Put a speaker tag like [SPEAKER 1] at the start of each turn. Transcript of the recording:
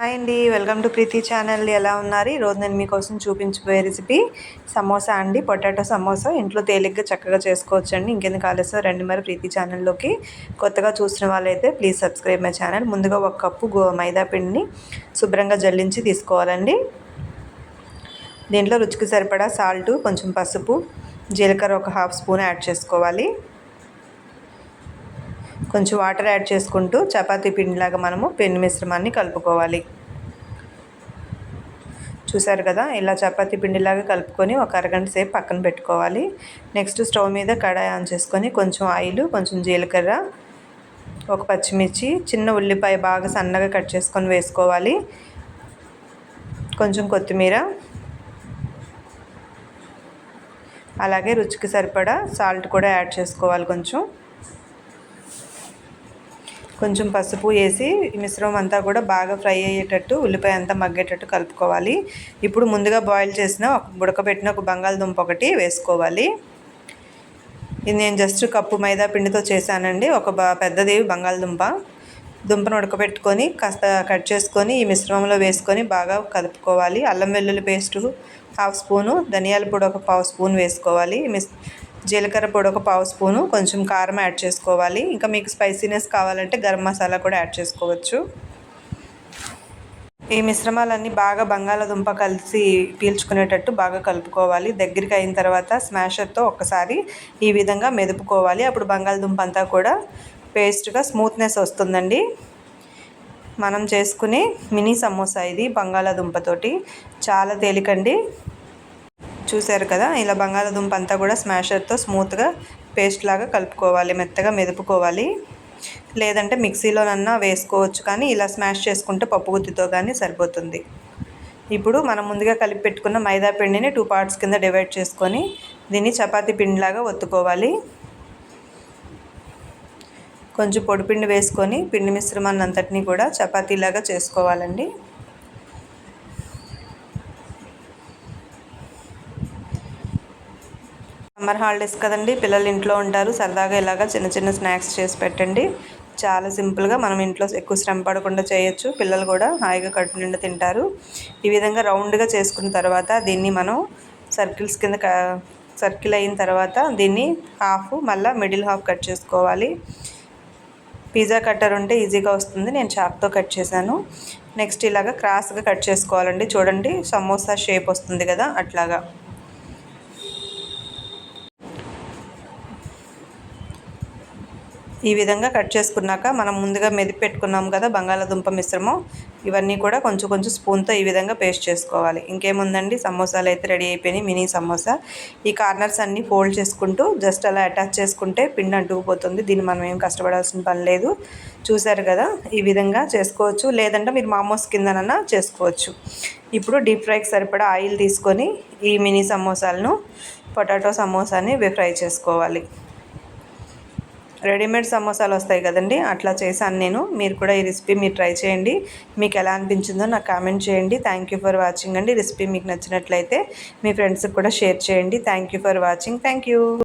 [SPEAKER 1] Hi అండి welcome to Preethi channel ఎలా ఉన్నారు? ఈరోజు నేను మీకోసం చూపించబోయే రెసిపీ సమోసా అండి. పొటాటో సమోసా. ఇంట్లో తేలిగ్గా చక్కగా చేసుకోవచ్చు అండి ఇంకెందుకు ఆలస్యం? రండి మరి ప్రీతి ఛానల్లోకి కొత్తగా చూసిన వాళ్ళైతే ప్లీజ్ సబ్స్క్రైబ్ మై ఛానల్ ముందుగా ఒక కప్పు గో మైదా పిండిని శుభ్రంగా జల్లించి తీసుకోవాలండి. దీంట్లో రుచికి సరిపడా సాల్ట్ కొంచెం పసుపు జీలకర్ర ఒక హాఫ్ స్పూన్ యాడ్ చేసుకోవాలి. కొంచెం వాటర్ యాడ్ చేసుకుంటూ చపాతీ పిండిలాగా మనము పెన్ను మిశ్రమాన్ని కలుపుకోవాలి. చూసారు కదా? ఇలా చపాతీ పిండిలాగా కలుపుకొని ఒక అరగంట సేపు పక్కన పెట్టుకోవాలి. నెక్స్ట్ స్టవ్ మీద కడాయి ఆన్ చేసుకొని కొంచెం ఆయిల్ కొంచెం జీలకర్ర ఒక పచ్చిమిర్చి చిన్న ఉల్లిపాయ బాగా సన్నగా కట్ చేసుకొని వేసుకోవాలి. కొంచెం కొత్తిమీర అలాగే రుచికి సరిపడా సాల్ట్ కూడా యాడ్ చేసుకోవాలి కొంచెం. కొంచెం పసుపు వేసి మిశ్రమం అంతా కూడా బాగా ఫ్రై అయ్యేటట్టు ఉల్లిపాయ అంతా మగ్గేటట్టు కలుపుకోవాలి. ఇప్పుడు ముందుగా బాయిల్ చేసిన ఒక ఉడకబెట్టిన ఒక బంగాళదుంప ఒకటి వేసుకోవాలి. ఇది నేను జస్ట్ కప్పు మైదా పిండితో చేశానండి. ఒక పెద్దది బంగాళదుంప. దుంపను ఉడకబెట్టుకొని కాస్త కట్ చేసుకొని ఈ మిశ్రమంలో వేసుకొని బాగా కలుపుకోవాలి. అల్లం వెల్లుల్లి పేస్టు హాఫ్ స్పూను ధనియాల పొడి ఒక పావు స్పూన్ వేసుకోవాలి. మిస్ జీలకర్ర పొడి ఒక పావు స్పూను కొంచెం కారం యాడ్ చేసుకోవాలి. ఇంకా మీకు స్పైసీనెస్ కావాలంటే గరం మసాలా కూడా యాడ్ చేసుకోవచ్చు. ఈ మిశ్రమాలన్నీ బాగా బంగాళాదుంప కలిసి పీల్చుకునేటట్టు బాగా కలుపుకోవాలి. దగ్గరికి అయిన తర్వాత స్మాషర్తో ఒక్కసారి ఈ విధంగా మెదుపుకోవాలి. అప్పుడు బంగాళదుంప అంతా కూడా పేస్ట్గా స్మూత్నెస్ వస్తుందండి. మనం చేసుకునే మినీ సమోసా ఇది బంగాళాదుంపతోటి చాలా తేలికండి. చూశారు కదా? ఇలా బంగాళాదుంప అంతా కూడా స్మాషర్తో స్మూత్గా పేస్ట్ లాగా కలుపుకోవాలి మెత్తగా మెదుపుకోవాలి. లేదంటే మిక్సీలోనన్నా వేసుకోవచ్చు కానీ ఇలా స్మాష్ చేసుకుంటే పప్పు గుత్తితో కానీ సరిపోతుంది. ఇప్పుడు మనం ముందుగా కలిపి పెట్టుకున్న మైదా పిండిని టూ పార్ట్స్ కింద డివైడ్ చేసుకొని దీన్ని చపాతీ పిండిలాగా ఒత్తుకోవాలి. కొంచెం పొడిపిండి వేసుకొని పిండి మిశ్రమాన్ని అంతటినీ కూడా చపాతీలాగా చేసుకోవాలండి. సమ్మర్ హాలిడేస్ కదండి పిల్లలు ఇంట్లో ఉంటారు. సరదాగా ఇలాగా చిన్న చిన్న స్నాక్స్ చేసి పెట్టండి. చాలా సింపుల్గా మనం ఇంట్లో ఎక్కువ శ్రమ పడకుండా చేయొచ్చు. పిల్లలు కూడా హాయిగా కడుపు నిండా తింటారు. ఈ విధంగా రౌండ్గా చేసుకున్న తర్వాత దీన్ని మనం సర్కిల్స్ కింద సర్కిల్ అయిన తర్వాత దీన్ని హాఫ్ మళ్ళీ మిడిల్ హాఫ్ కట్ చేసుకోవాలి. పిజ్జా కట్టర్ ఉంటే ఈజీగా వస్తుంది. నేను చాక్తో కట్ చేశాను. నెక్స్ట్ ఇలాగా క్రాస్గా కట్ చేసుకోవాలండి. చూడండి సమోసా షేప్ వస్తుంది కదా అట్లాగా. ఈ విధంగా కట్ చేసుకున్నాక మనం ముందుగా మెదిపి పెట్టుకున్నాం కదా బంగాళాదుంప మిశ్రమం. ఇవన్నీ కూడా కొంచెం కొంచెం స్పూన్తో ఈ విధంగా పేస్ట్ చేసుకోవాలి. ఇంకేముందండి? సమోసాలు అయితే రెడీ అయిపోయినాయి మినీ సమోసా. ఈ కార్నర్స్ అన్నీ ఫోల్డ్ చేసుకుంటూ జస్ట్ అలా అటాచ్ చేసుకుంటే పిండి అంటుకుపోతుంది. దీన్ని మనం ఏం కష్టపడాల్సిన పని లేదు. చూసారు కదా ఈ విధంగా చేసుకోవచ్చు. లేదంటే మీరు మామోస్ కిందనన్నా చేసుకోవచ్చు. ఇప్పుడు డీప్ ఫ్రైకి సరిపడా ఆయిల్ తీసుకొని ఈ మినీ సమోసాలను పొటాటో సమోసాని ఫ్రై చేసుకోవాలి. రెడీమేడ్ సమోసాలు వస్తాయి కదండి అట్లా చేశాను నేను. మీరు కూడా ఈ రెసిపీ మీరు ట్రై చేయండి. మీకు ఎలా అనిపించిందో నాకు కామెంట్ చేయండి. థ్యాంక్ యూ ఫర్ వాచింగ్ అండి. రెసిపీ మీకు నచ్చినట్లయితే మీ ఫ్రెండ్స్కి కూడా షేర్ చేయండి. Thank you for watching thank you